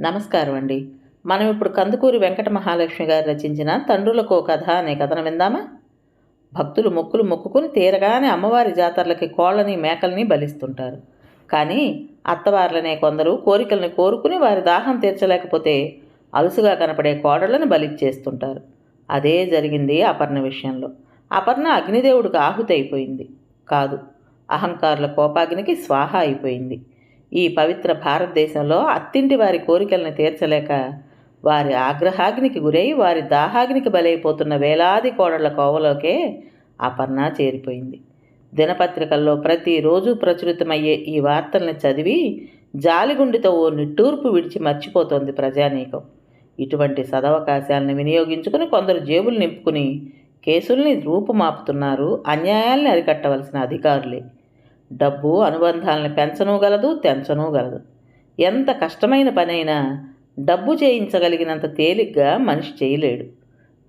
నమస్కారం అండి మనం ఇప్పుడు కందుకూరి వెంకట మహాలక్ష్మి గారు రచించిన తండ్రులకు కథ అనే కథను విందామా? భక్తులు మొక్కులు మొక్కుకుని తీరగానే అమ్మవారి జాతరలకి కోళ్ళని మేకల్ని బలిస్తుంటారు. కానీ అత్తవార్లనే కొందరు కోరికల్ని కోరుకుని వారి దాహం తీర్చలేకపోతే అలుసుగా కనపడే కోడళ్ళని బలిచ్చేస్తుంటారు. అదే జరిగింది అపర్ణ విషయంలో. అపర్ణ అగ్నిదేవుడికి ఆహుతి అయిపోయింది కాదు అహంకారుల కోపాగ్నికి స్వాహ అయిపోయింది. ఈ పవిత్ర భారతదేశంలో అత్తింటి వారి కోరికలను తీర్చలేక వారి ఆగ్రహాగ్నికి గురై వారి దాహాగ్నికి బలైపోతున్న వేలాది కోడళ్ళ కోవలోకే అపర్ణ చేరిపోయింది. దినపత్రికల్లో ప్రతిరోజు ప్రచురితమయ్యే ఈ వార్తల్ని చదివి జాలిగుండితో ఓ నిట్టూర్పు విడిచి మర్చిపోతోంది ప్రజానీకం. ఇటువంటి సదవకాశాలను వినియోగించుకుని కొందరు జేబులు నింపుకుని కేసుల్ని రూపుమాపుతున్నారు అన్యాయాల్ని అరికట్టవలసిన అధికారులే. డబ్బు అనుబంధాలను పెంచనూ గలదు గలదు ఎంత కష్టమైన పనైనా డబ్బు చేయించగలిగినంత తేలిగ్గా మనిషి చేయలేడు.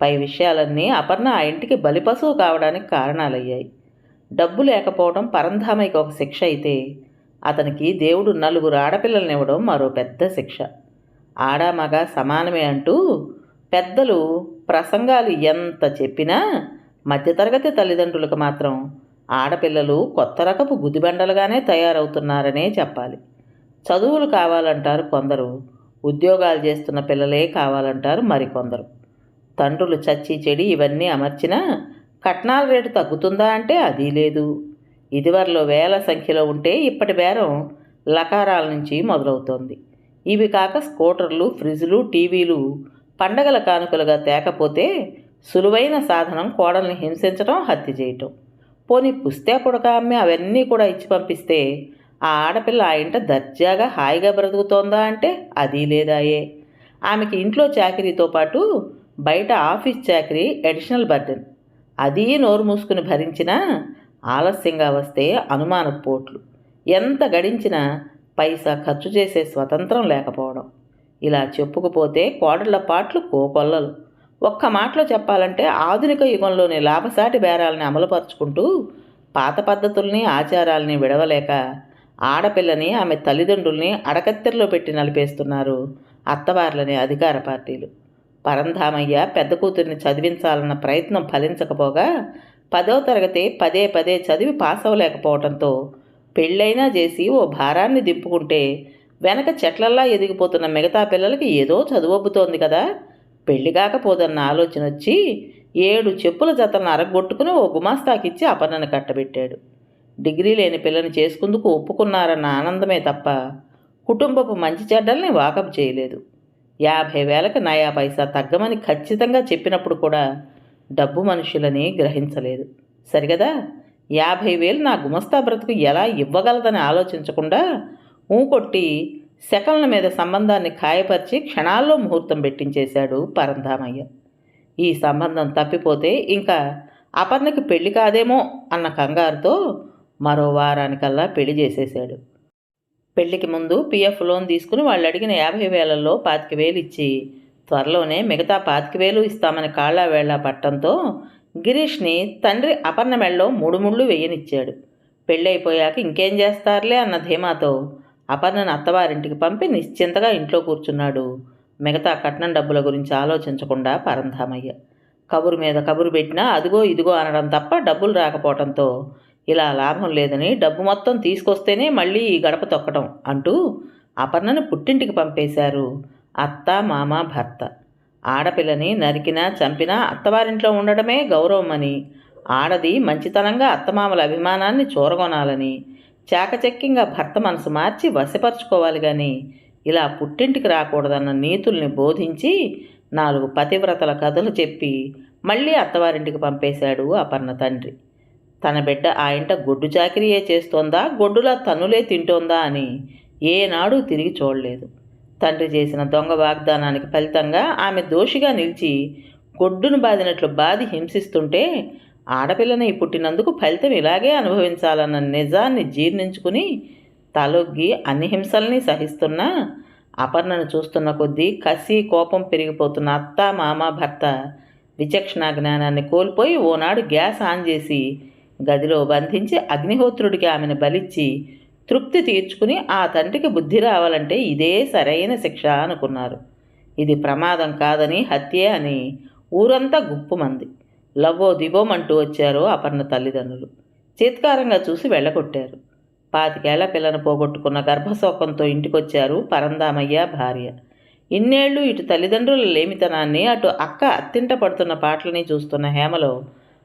పై విషయాలన్నీ అపర్ణ ఆ ఇంటికి బలిపశువు కావడానికి కారణాలయ్యాయి. డబ్బు లేకపోవడం పరంధామైకి ఒక శిక్ష అయితే అతనికి దేవుడు నలుగురు ఆడపిల్లల్ని ఇవ్వడం మరో పెద్ద శిక్ష. ఆడ మగ సమానమే అంటూ పెద్దలు ప్రసంగాలు ఎంత చెప్పినా మధ్యతరగతి తల్లిదండ్రులకు మాత్రం ఆడపిల్లలు కొత్త రకపు గుదిబండలుగానే తయారవుతున్నారనే చెప్పాలి. చదువులు కావాలంటారు కొందరు ఉద్యోగాలు చేస్తున్న పిల్లలే కావాలంటారు మరికొందరు. తండ్రులు చచ్చి చెడి ఇవన్నీ అమర్చినా కట్నాల రేటు తగ్గుతుందా అంటే అది లేదు. ఇదివరలో వేల సంఖ్యలో ఉంటే ఇప్పటి బేరం లకారాల నుంచి మొదలవుతోంది. ఇవి కాక స్కూటర్లు ఫ్రిడ్జ్లు టీవీలు పండగల కానుకలుగా తేకపోతే సులువైన సాధనం కోడల్ని హింసించడం హత్య చేయటం. పోనీ పుస్తే పుడక అమ్మి అవన్నీ కూడా ఇచ్చి పంపిస్తే ఆ ఆడపిల్ల ఆ ఇంట దర్జాగా హాయిగా బ్రతుకుతోందా అంటే అది లేదాయే. ఆమెకి ఇంట్లో చాకరీతో పాటు బయట ఆఫీస్ చాకరీ అడిషనల్ బర్డెన్. అది నోరు మూసుకుని భరించినా ఆలస్యంగా వస్తే అనుమాన పోట్లు. ఎంత గడించినా పైసా ఖర్చు చేసే స్వతంత్రం లేకపోవడం. ఇలా చెప్పుకుపోతే కోడళ్ళ పాట్లు కోకొల్లలు. ఒక్క మాటలో చెప్పాలంటే ఆధునిక యుగంలోని లాభసాటి బేరాలని అమలుపరుచుకుంటూ పాత పద్ధతుల్ని ఆచారాల్ని విడవలేక ఆడపిల్లని ఆమె తల్లిదండ్రుల్ని అడకత్తెరలో పెట్టి నలిపేస్తున్నారు అత్తవార్లని అధికార పార్టీలు. పరంధామయ్య పెద్ద కూతుర్ని చదివించాలన్న ప్రయత్నం ఫలించకపోగా పదో తరగతి పదే పదే చదివి పాస్ అవ్వలేకపోవడంతో పెళ్ళైనా చేసి ఓ భారాన్ని దింపుకుంటే వెనక చెట్లల్లా ఎదిగిపోతున్న మిగతా పిల్లలకి ఏదో చదువొబ్బుతోంది కదా! పెళ్ళి కాకపోదన్న ఆలోచన వచ్చి ఏడు చెప్పుల జతలను అరగొట్టుకుని ఓ గుమాస్తాకిచ్చి అపర్ణను కట్టబెట్టాడు. డిగ్రీ లేని పిల్లని చేసుకుందుకు ఒప్పుకున్నారన్న ఆనందమే తప్ప కుటుంబపు మంచి చెడ్డల్ని వాకప్ చేయలేదు. యాభై వేలకు నయా పైసా తగ్గమని ఖచ్చితంగా చెప్పినప్పుడు కూడా డబ్బు మనుషులని గ్రహించలేదు. సరిగదా? యాభై వేలు నా గుమస్తా బ్రతుకు ఎలా ఇవ్వగలదని ఆలోచించకుండా ఊకొట్టి సెకండ్ల మీద సంబంధాన్ని ఖాయపరిచి క్షణాల్లో ముహూర్తం పెట్టించేశాడు పరంధామయ్య. ఈ సంబంధం తప్పిపోతే ఇంకా అపర్ణకి పెళ్ళి కాదేమో అన్న కంగారుతో మరో వారానికల్లా పెళ్ళి చేసేశాడు. పెళ్ళికి ముందు పిఎఫ్ లోన్ తీసుకుని వాళ్ళు అడిగిన యాభై వేలలో పాతిక వేలు ఇచ్చి త్వరలోనే మిగతా పాతిక వేలు ఇస్తామని కాళ్ళ వేళ పట్టంతో గిరీష్ని తండ్రి అపర్ణ మెళ్ళలో మూడు ముళ్ళు వెయ్యనిచ్చాడు పెళ్ళైపోయాక ఇంకేం చేస్తారులే అన్న ధీమాతో అపర్ణను అత్తవారింటికి పంపి నిశ్చింతగా ఇంట్లో కూర్చున్నాడు. మిగతా కట్నం డబ్బుల గురించి ఆలోచించకుండా పరంధామయ్య. కబురు మీద కబురు పెట్టినా అదిగో ఇదిగో అనడం తప్ప డబ్బులు రాకపోవడంతో ఇలా లాభం లేదని డబ్బు మొత్తం తీసుకొస్తేనే మళ్ళీ ఈ గడప తొక్కడం అంటూ అపర్ణను పుట్టింటికి పంపేశారు అత్త మామ భర్త. ఆడపిల్లని నరికినా చంపినా అత్తవారింట్లో ఉండడమే గౌరవమని ఆడది మంచితనంగా అత్తమామల అభిమానాన్ని చూరగొనాలని చాకచక్యంగా భర్త మనసు మార్చి వశపరుచుకోవాలి కానీ ఇలా పుట్టింటికి రాకూడదన్న నీతుల్ని బోధించి నాలుగు పతివ్రతల కథలు చెప్పి మళ్ళీ అత్తవారింటికి పంపేశాడు అపర్ణ తండ్రి. తన బిడ్డ ఆ ఇంట గొడ్డు చాకిరియే చేస్తోందా గొడ్డులా తనులే తింటోందా అని ఏనాడు తిరిగి చూడలేదు. తండ్రి చేసిన దొంగ వాగ్దానానికి ఫలితంగా ఆమె దోషిగా నిలిచి గొడ్డును బాదినట్లు బాది హింసిస్తుంటే ఆడపిల్లని పుట్టినందుకు ఫలితం ఇలాగే అనుభవించాలన్న నిజాన్ని జీర్ణించుకుని తలొగ్గి అన్ని హింసల్ని సహిస్తున్న అపర్ణను చూస్తున్న కొద్దీ కసి కోపం పెరిగిపోతున్న అత్త మామ భర్త విచక్షణ జ్ఞానాన్ని కోల్పోయి ఓనాడు గ్యాస్ ఆన్ చేసి గదిలో బంధించి అగ్నిహోత్రుడికి ఆమెను బలిచ్చి తృప్తి తీర్చుకుని ఆ తండ్రికి బుద్ధి రావాలంటే ఇదే సరైన శిక్ష అనుకున్నారు. ఇది ప్రమాదం కాదని హత్యే అని ఊరంతా గుప్పుమంది. లవ్వో దిబోమంటూ వచ్చారు అపర్ణ తల్లిదండ్రులు. చీత్కారంగా చూసి వెళ్ళగొట్టారు. పాతికేళ్ళ పిల్లను పోగొట్టుకున్న గర్భశోకంతో ఇంటికొచ్చారు పరందామయ్య భార్య. ఇన్నేళ్ళు ఇటు తల్లిదండ్రుల లేమితనాన్ని అటు అక్క అత్తింట పడుతున్న పాటలని చూస్తున్న హేమలో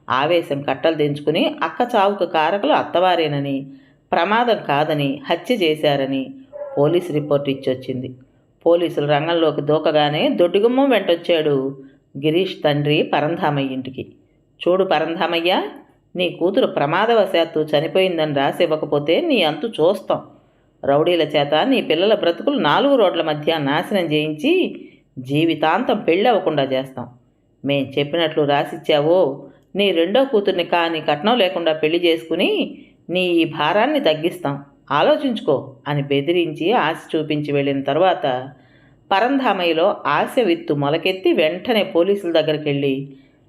ఆవేశం కట్టలు దించుకుని అక్క చావుకు కారకులు అత్తవారేనని ప్రమాదం కాదని హత్య చేశారని పోలీసు రిపోర్ట్ ఇచ్చొచ్చింది. పోలీసులు రంగంలోకి దూకగానే దొడ్డిగుమ్మం వెంటొచ్చాడు గిరీష్ తండ్రి పరంధామయ్య ఇంటికి. చూడు పరంధామయ్య నీ కూతురు ప్రమాదవశాత్తు చనిపోయిందని రాసి ఇవ్వకపోతే నీ అంతు చూస్తాం. రౌడీల చేత నీ పిల్లల బ్రతుకులు నాలుగు రోడ్ల మధ్య నాశనం చేయించి జీవితాంతం పెళ్ళి అవ్వకుండా చేస్తాం. మేం చెప్పినట్లు రాసిచ్చావో నీ రెండో కూతుర్ని కానీ కట్నం లేకుండా పెళ్ళి చేసుకుని నీ ఈ భారాన్ని తగ్గిస్తాం. ఆలోచించుకో అని బెదిరించి ఆశ చూపించి వెళ్ళిన తర్వాత పరంధామయ్యలో ఆశ విత్తు మొలకెత్తి వెంటనే పోలీసుల దగ్గరికి వెళ్ళి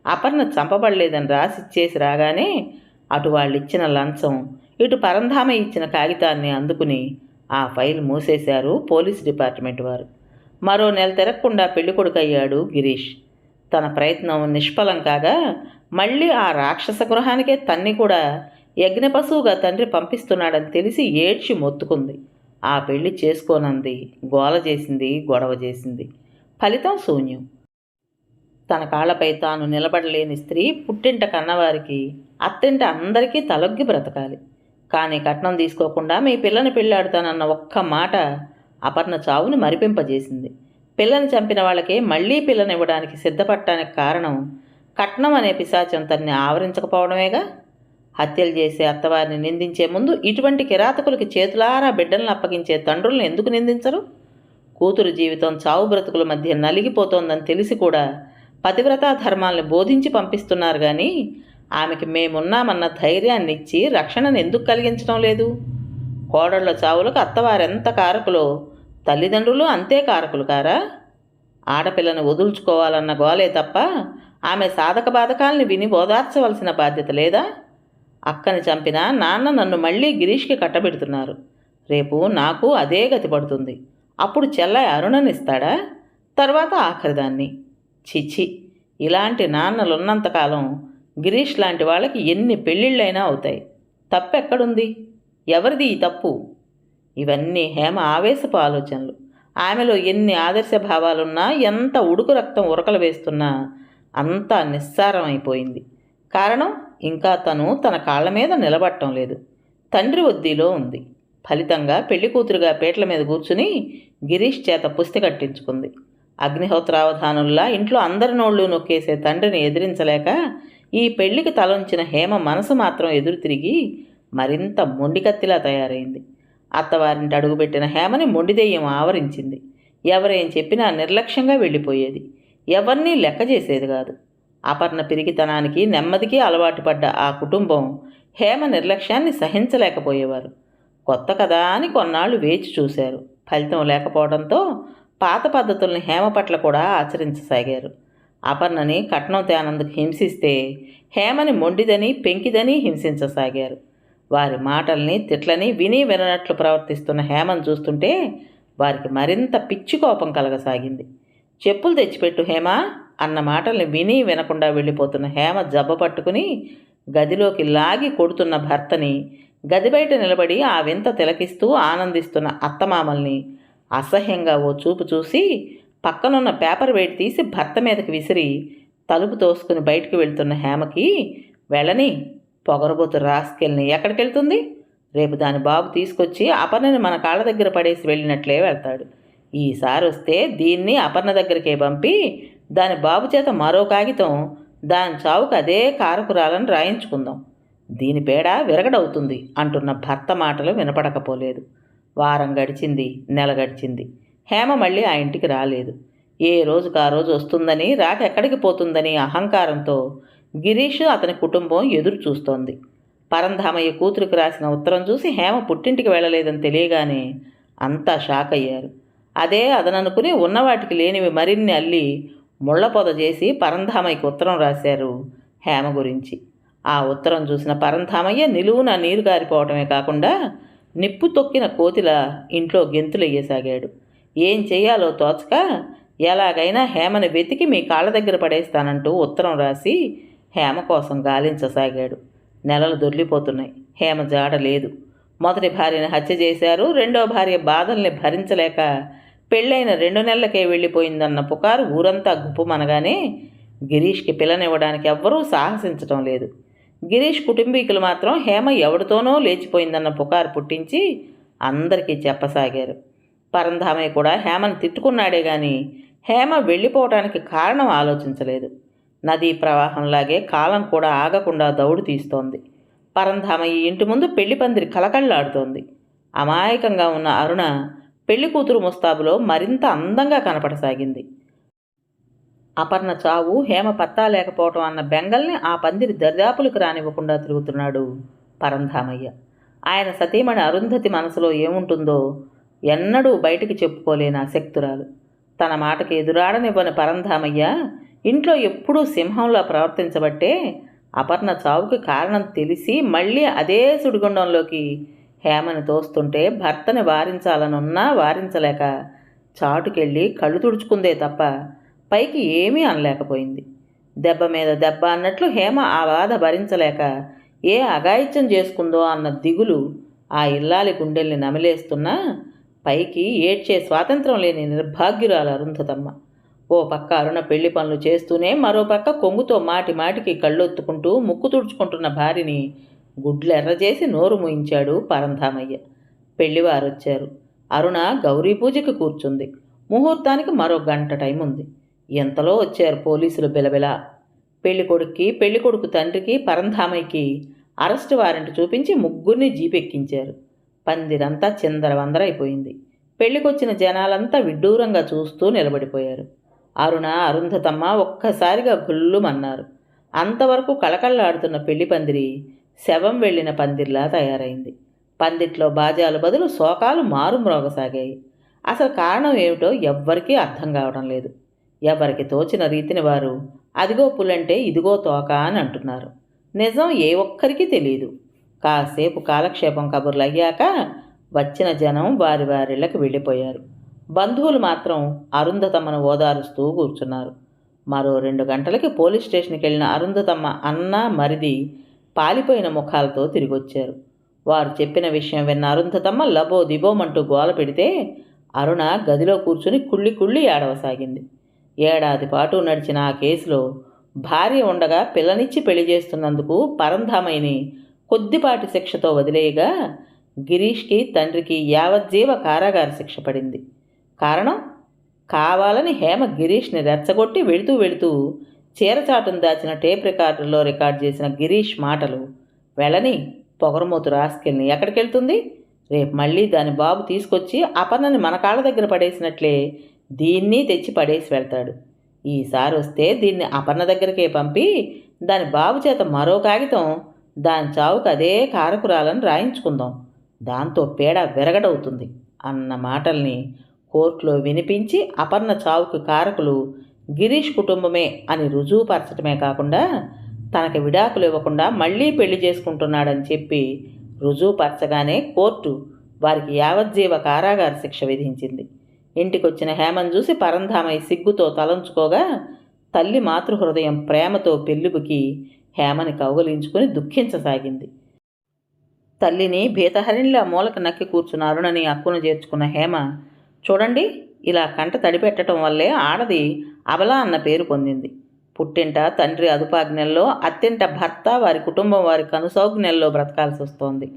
అపర్ణ చంపబడలేదని రాసి ఇచ్చేసి రాగానే అటు వాళ్ళు ఇచ్చిన లంచం ఇటు పరంధామ ఇచ్చిన కాగితాన్ని అందుకుని ఆ ఫైల్ మూసేశారు పోలీస్ డిపార్ట్మెంట్ వారు. మరో నెల తిరగకుండా పెళ్ళికొడుకయ్యాడు గిరీష్. తన ప్రయత్నం నిష్ఫలం కాగా మళ్ళీ ఆ రాక్షస గృహానికే తన్ని కూడా యజ్ఞపశువుగా తండ్రి పంపిస్తున్నాడని తెలిసి ఏడ్చి మొత్తుకుంది. ఆ పెళ్ళి చేసుకోనంది గోల చేసింది గొడవ చేసింది. ఫలితం శూన్యం. తన కాళ్ళపై తాను నిలబడలేని స్త్రీ పుట్టింట కన్నవారికి అత్తింట అందరికీ తలొగ్గి బ్రతకాలి. కానీ కట్నం తీసుకోకుండా మీ పిల్లని పెళ్ళాడుతానన్న ఒక్క మాట అపర్ణ చావును మరిపింపజేసింది. పిల్లని చంపిన వాళ్ళకే మళ్ళీ పిల్లనివ్వడానికి సిద్ధపడటానికి కారణం కట్నం అనే పిశాచం తన్ని ఆవరించకపోవడమేగా? హత్యలు చేసే అత్తవారిని నిందించే ముందు ఇటువంటి కిరాతకులకి చేతులారా బిడ్డలను అప్పగించే తండ్రులను ఎందుకు నిందించరు? కూతురు జీవితం చావు బ్రతుకుల మధ్య నలిగిపోతోందని తెలిసి కూడా పతివ్రతా ధర్మాల్ని బోధించి పంపిస్తున్నారు కానీ ఆమెకి మేమున్నామన్న ధైర్యాన్ని ఇచ్చి రక్షణను ఎందుకు కలిగించడం లేదు? కోడళ్ళ చావులకు అత్తవారెంత కారకులో? తల్లిదండ్రులు అంతే కారకులు కారా? ఆడపిల్లను వదుల్చుకోవాలన్న గోలే తప్ప ఆమె సాధక బాధకాల్ని విని ఓదార్చవలసిన బాధ్యత లేదా? అక్కని చంపిన నాన్న నన్ను మళ్ళీ గిరీష్కి కట్టబెడుతున్నారు. రేపు నాకు అదే గతి పడుతుంది. అప్పుడు చెల్ల అరుణనిస్తాడా? తర్వాత ఆఖరిదాన్ని చిచి ఇలాంటి నాన్నలున్నంతకాలం గిరీష్ లాంటి వాళ్ళకి ఎన్ని పెళ్ళిళ్ళైనా అవుతాయి. తప్పెక్కడుంది? ఎవరిది ఈ తప్పు? ఇవన్నీ హేమ ఆవేశపు ఆలోచనలు. ఆమెలో ఎన్ని ఆదర్శ భావాలున్నా ఎంత ఉడుకు రక్తం ఉరకలు వేస్తున్నా అంతా నిస్సారం అయిపోయింది కారణం? ఇంకా తను తన కాళ్ళ మీద నిలబడటం లేదు. తండ్రి వద్దీలో ఉంది. ఫలితంగా పెళ్ళి కూతురుగా పీటల మీద కూర్చుని గిరీష్ చేత పుస్తి కట్టించుకుంది. అగ్నిహోత్రావధానుల్లా ఇంట్లో అందరి నోళ్ళు నొక్కేసే తండ్రిని ఎదిరించలేక ఈ పెళ్ళికి తలంచిన హేమ మనసు మాత్రం ఎదురు తిరిగి మరింత మొండికత్తిలా తయారైంది. అత్తవారింటి అడుగుపెట్టిన హేమని మొండిదెయ్యం ఆవరించింది. ఎవరేం చెప్పినా నిర్లక్ష్యంగా వెళ్ళిపోయేది. ఎవరినీ లెక్క చేసేది కాదు. అపర్ణ పిరిగితనానికి నెమ్మదికి అలవాటు పడ్డ ఆ కుటుంబం హేమ నిర్లక్ష్యాన్ని సహించలేకపోయేవారు. కొత్త కదా అని కొన్నాళ్ళు వేచి చూశారు. ఫలితం లేకపోవడంతో పాత పద్ధతుల్ని హేమ పట్ల కూడా ఆచరించసాగారు. అపర్ణని కట్నం తేనందుకు హింసిస్తే హేమని మొండిదని పెంకిదని హింసించసాగారు. వారి మాటల్ని తిట్లని విని విననట్లు ప్రవర్తిస్తున్న హేమను చూస్తుంటే వారికి మరింత పిచ్చి కోపం కలగసాగింది. చెప్పులు తెచ్చిపెట్టు హేమ అన్న మాటల్ని విని వినకుండా వెళ్ళిపోతున్న హేమ జబ్బ పట్టుకుని గదిలోకి లాగి కొడుతున్న భర్తని గది బయట నిలబడి ఆ వింత తిలకిస్తూ ఆనందిస్తున్న అత్తమామల్ని అసహ్యంగా ఓ చూపు చూసి పక్కనున్న పేపర్ వెయిట్ తీసి భర్త మీదకి విసిరి తలుపు తోసుకుని బయటికి వెళ్తున్న హేమకి వెళ్ళని పొగరబోతు రాసుకెళ్ళని ఎక్కడికి వెళ్తుంది? రేపు దాని బాబు తీసుకొచ్చి అపర్ణని మన కాళ్ళ దగ్గర పడేసి వెళ్ళినట్లే వెళ్తాడు. ఈసారి వస్తే దీన్ని అపర్ణ దగ్గరికే పంపి దాని బాబు చేత మరో కాగితం దాని చావుకు అదే కారకురాలని రాయించుకుందాం. దీని పేడ విరగడవుతుంది అంటున్న భర్త మాటలు వినపడకపోలేదు. వారం గడిచింది నెల గడిచింది. హేమ మళ్ళీ ఆ ఇంటికి రాలేదు. ఏ రోజుకు ఆ రోజు వస్తుందని రాక ఎక్కడికి పోతుందని అహంకారంతో గిరీష్ అతని కుటుంబం ఎదురు చూస్తోంది. పరంధామయ్య కూతురికి రాసిన ఉత్తరం చూసి హేమ పుట్టింటికి వెళ్ళలేదని తెలియగానే అంతా షాక్ అయ్యారు. అదే అదననుకుని ఉన్నవాటికి లేనివి మరిన్ని అల్లి ముళ్ళపొద చేసి పరంధామయ్యకి ఉత్తరం రాశారు హేమ గురించి. ఆ ఉత్తరం చూసిన పరంధామయ్య నిలువున నీరు గారిపోవటమే కాకుండా నిప్పు తొక్కిన కోతిల ఇంట్లో గెంతులెయ్యసాగాడు. ఏం చేయాలో తోచక ఎలాగైనా హేమని వెతికి మీ కాళ్ళ దగ్గర పడేస్తానంటూ ఉత్తరం రాసి హేమ కోసం గాలించసాగాడు. నెలలు దొర్లిపోతున్నాయి. హేమ జాడ లేదు. మొదటి భార్యను హత్య చేశారు. రెండో భార్య బాధల్ని భరించలేక పెళ్ళైన రెండు నెలలకే వెళ్ళిపోయిందన్న పుకారు ఊరంతా గుప్పుమనగానే గిరీష్కి పిల్లనివ్వడానికి ఎవ్వరూ సాహసించటం లేదు. గిరీష్ కుటుంబీకులు మాత్రం హేమ ఎవరితోనో లేచిపోయిందన్న పుకారు పుట్టించి అందరికీ చెప్పసాగారు. పరంధామయ్య కూడా హేమను తిట్టుకున్నాడే గాని హేమ వెళ్ళిపోవటానికి కారణం ఆలోచించలేదు. నదీ ప్రవాహంలాగే కాలం కూడా ఆగకుండా దౌడు తీస్తోంది. పరంధామయ్య ఇంటి ముందు పెళ్ళి పందిరి కలకళ్ళాడుతోంది అమాయకంగా ఉన్న అరుణ పెళ్ళి కూతురు ముస్తాబులో మరింత అందంగా కనపడసాగింది. అపర్ణ చావు హేమ పత్తా లేకపోవటం అన్న బెంగల్ని ఆ పందిరి దర్దాపులకు రానివ్వకుండా తిరుగుతున్నాడు పరంధామయ్య. ఆయన సతీమణి అరుంధతి మనసులో ఏముంటుందో ఎన్నడూ బయటికి చెప్పుకోలేని శక్తురాలు తన మాటకి ఎదురాడనివ్వని పరంధామయ్య ఇంట్లో ఎప్పుడూ సింహంలా ప్రవర్తించబట్టే అపర్ణ చావుకి కారణం తెలిసి మళ్ళీ అదే సుడిగుండంలోకి హేమని తోస్తుంటే భర్తని వారించాలనున్నా వారించలేక చాటుకెళ్ళి కళ్ళు తుడుచుకుందే తప్ప పైకి ఏమీ అనలేకపోయింది. దెబ్బ మీద దెబ్బ అన్నట్లు హేమ ఆ బాధ భరించలేక ఏ అఘాయిత్యం చేసుకుందో అన్న దిగులు ఆ ఇల్లాలి గుండెల్ని నమిలేస్తున్నా పైకి ఏడ్చే స్వాతంత్రం లేని నిర్భాగ్యురాలు అరుంధతమ్మ. ఓ పక్క అరుణ పెళ్ళి పనులు చేస్తూనే మరో పక్క కొంగుతో మాటి మాటికి కళ్ళొత్తుకుంటూ ముక్కు తుడుచుకుంటున్న భార్యని గుడ్లెర్రజేసి నోరు మూయించాడు పరంధామయ్య. పెళ్ళివారొచ్చారు. అరుణ గౌరీ పూజకి కూర్చుంది. ముహూర్తానికి మరో గంట టైం ఉంది ఎంతలో వచ్చారు పోలీసులు బిలబిల? పెళ్ళికొడుక్కి పెళ్ళికొడుకు తండ్రికి పరంధామయ్యకి అరెస్ట్ వారెంట్ చూపించి ముగ్గురిని జీపెక్కించారు. పందిరంతా చిందరవందరైపోయింది. పెళ్ళికొచ్చిన జనాలంతా విడ్డూరంగా చూస్తూ నిలబడిపోయారు. అరుణ అరుంధతమ్మ ఒక్కసారిగా గుల్లుమన్నారు. అంతవరకు కళకళలాడుతున్న పెళ్ళి పందిరి శవం వెళ్ళిన పందిర్లా తయారైంది. పందిట్లో బాజాలు బదులు శోకాలు మారుమ్రోగసాగాయి. అసలు కారణం ఏమిటో ఎవ్వరికీ అర్థం కావడం లేదు. ఎవరికి తోచిన రీతిని వారు అదిగో పులంటే ఇదిగో తోక అని అంటున్నారు. నిజం ఏ ఒక్కరికి తెలియదు కాసేపు కాలక్షేపం కబుర్లు అయ్యాక వచ్చిన జనం వారి వారిళ్ళకి వెళ్ళిపోయారు. బంధువులు మాత్రం అరుంధతమ్మను ఓదారుస్తూ కూర్చున్నారు. మరో రెండు గంటలకి పోలీస్ స్టేషన్కి వెళ్ళిన అరుంధతమ్మ అన్న మరిది పాలిపోయిన ముఖాలతో తిరిగొచ్చారు. వారు చెప్పిన విషయం విన్న అరుంధతమ్మ లబో దిబోమంటూ గోల పెడితే అరుణ గదిలో కూర్చుని కుళ్ళి కుళ్ళి ఏడవసాగింది. ఏడాది పాటు నడిచిన ఆ కేసులో భార్య ఉండగా పిల్లనిచ్చి పెళ్ళి చేస్తున్నందుకు పరంధామైని కొద్దిపాటి శిక్షతో వదిలేయగా గిరీష్కి తండ్రికి యావజ్జీవ కారాగార శిక్ష పడింది. కారణం? కావాలని హేమ గిరీష్ని రెచ్చగొట్టి వెళుతూ వెళుతూ చీరచాటును దాచిన టేప్ రికార్డులో రికార్డ్ చేసిన గిరీష్ మాటలు వెళ్ళని పొగరమూతు రాసుకెళ్ళి ఎక్కడికి వెళ్తుంది రేపు మళ్ళీ దాని బాబు తీసుకొచ్చి అపర్ణని మన కాళ్ళ దగ్గర పడేసినట్లే దీన్ని తెచ్చి పడేసి వెళ్తాడు. ఈసారి వస్తే దీన్ని అపర్ణ దగ్గరికే పంపి దాని బాబు చేత మరో కాగితం దాని చావుకు అదే కారకురాలని రాయించుకుందాం. దాంతో పేడ విరగడవుతుంది అన్న మాటల్ని కోర్టులో వినిపించి అపర్ణ చావుకు కారకులు గిరీష్ కుటుంబమే అని రుజువుపరచడమే కాకుండా తనకి విడాకులు ఇవ్వకుండా మళ్ళీ పెళ్ళి చేసుకుంటున్నాడని చెప్పి రుజువుపరచగానే కోర్టు వారికి యావజ్జీవ కారాగార శిక్ష విధించింది. ఇంటికొచ్చిన హేమను చూసి పరంధామయ్య సిగ్గుతో తలంచుకోగా తల్లి మాతృహృదయం ప్రేమతో పెళ్ళిబుకి హేమని కౌగలించుకుని దుఃఖించసాగింది. తల్లిని భీతహరిణిలా మూలక నక్కి కూర్చున్న అరుణని అక్కును చేర్చుకున్న హేమ చూడండి ఇలా కంట తడిపెట్టడం వల్లే ఆడది అబలా అన్న పేరు పొందింది. పుట్టింట తండ్రి అదుపాజ్ఞల్లో అత్తింట భర్త వారి కుటుంబం వారి కనుసౌజ్ఞల్లో బ్రతకాల్సి వస్తోంది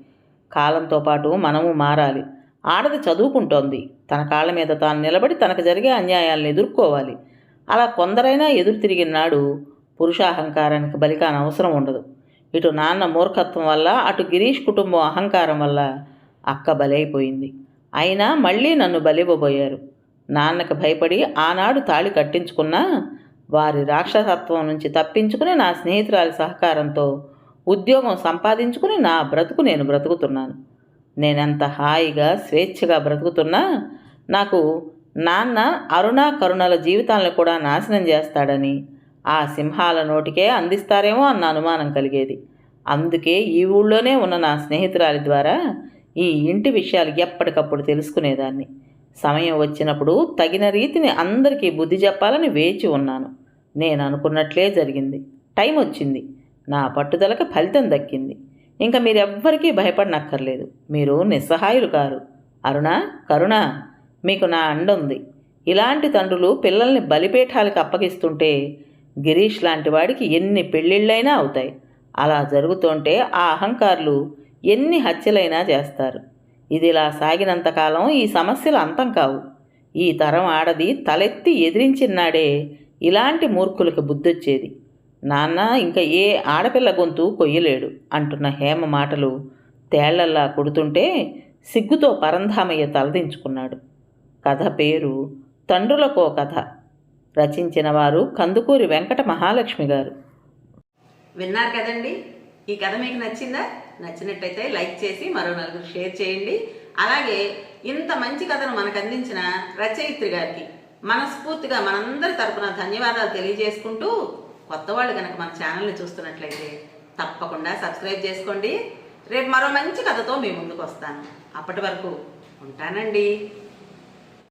కాలంతో పాటు మనము మారాలి. ఆడది చదువుకుంటోంది. తన కాళ్ళ మీద తాను నిలబడి తనకు జరిగే అన్యాయాలను ఎదుర్కోవాలి. అలా కొందరైనా ఎదురు తిరిగిన నాడు పురుషాహంకారానికి బలికాన అవసరం ఉండదు. ఇటు నాన్న మూర్ఖత్వం వల్ల అటు గిరీష్ కుటుంబం అహంకారం వల్ల అక్క బలైపోయింది. అయినా మళ్ళీ నన్ను బలివ్వబోయారు. నాన్నకు భయపడి ఆనాడు తాళి కట్టించుకున్నా వారి రాక్షసత్వం నుంచి తప్పించుకుని నా స్నేహితురాలి సహకారంతో ఉద్యోగం సంపాదించుకుని నా బ్రతుకు నేను బ్రతుకుతున్నాను. నేనంత హాయిగా స్వేచ్ఛగా బ్రతుకుతున్నా నాకు నాన్న అరుణ కరుణల జీవితాలను కూడా నాశనం చేస్తాడని ఆ సింహాల నోటికే అందిస్తారేమో అన్న అనుమానం కలిగేది. అందుకే ఈ ఊళ్ళోనే ఉన్న నా స్నేహితురాలి ద్వారా ఈ ఇంటి విషయాలు ఎప్పటికప్పుడు తెలుసుకునేదాన్ని. సమయం వచ్చినప్పుడు తగిన రీతిని అందరికీ బుద్ధి చెప్పాలని వేచి ఉన్నాను. నేను అనుకున్నట్లే జరిగింది. టైం వచ్చింది నా పట్టుదలకు ఫలితం దక్కింది. ఇంకా మీరెవ్వరికీ భయపడనక్కర్లేదు. మీరు నిస్సహాయులు కారు. అరుణ కరుణ మీకు నా అండ ఉంది ఇలాంటి తండ్రులు పిల్లల్ని బలిపేఠాలకు అప్పగిస్తుంటే గిరీష్ లాంటి వాడికి ఎన్ని పెళ్ళిళ్ళైనా అవుతాయి. అలా జరుగుతుంటే ఆ అహంకారులు ఎన్ని హత్యలైనా చేస్తారు. ఇదిలా సాగినంతకాలం ఈ సమస్యలు అంతం కావు. ఈ తరం ఆడది తలెత్తి ఎదిరించినాడే ఇలాంటి మూర్ఖులకు బుద్ధొచ్చేది. నాన్న ఇంకా ఏ ఆడపిల్ల గొంతు కొయ్యలేడు అంటున్న హేమ మాటలు తేళ్ళల్లా కొడుతుంటే సిగ్గుతో పరంధామయ్య తలదించుకున్నాడు కథ పేరు తండ్రులకో కథ. రచించిన వారు కందుకూరి వెంకట మహాలక్ష్మి గారు. విన్నారు కదండి? ఈ కథ మీకు నచ్చిందా? నచ్చినట్టయితే లైక్ చేసి మరో నలుగురు షేర్ చేయండి. అలాగే ఇంత మంచి కథను మనకు అందించిన రచయిత్రి గారికి మనస్ఫూర్తిగా మనందరి తరపున ధన్యవాదాలు తెలియజేసుకుంటూ కొత్త వాళ్ళు కనుక మన ఛానల్ని చూస్తున్నట్లయితే తప్పకుండా సబ్స్క్రైబ్ చేసుకోండి. రేపు మరో మంచి కథతో మీ ముందుకు వస్తాను. అప్పటి వరకు ఉంటానండి.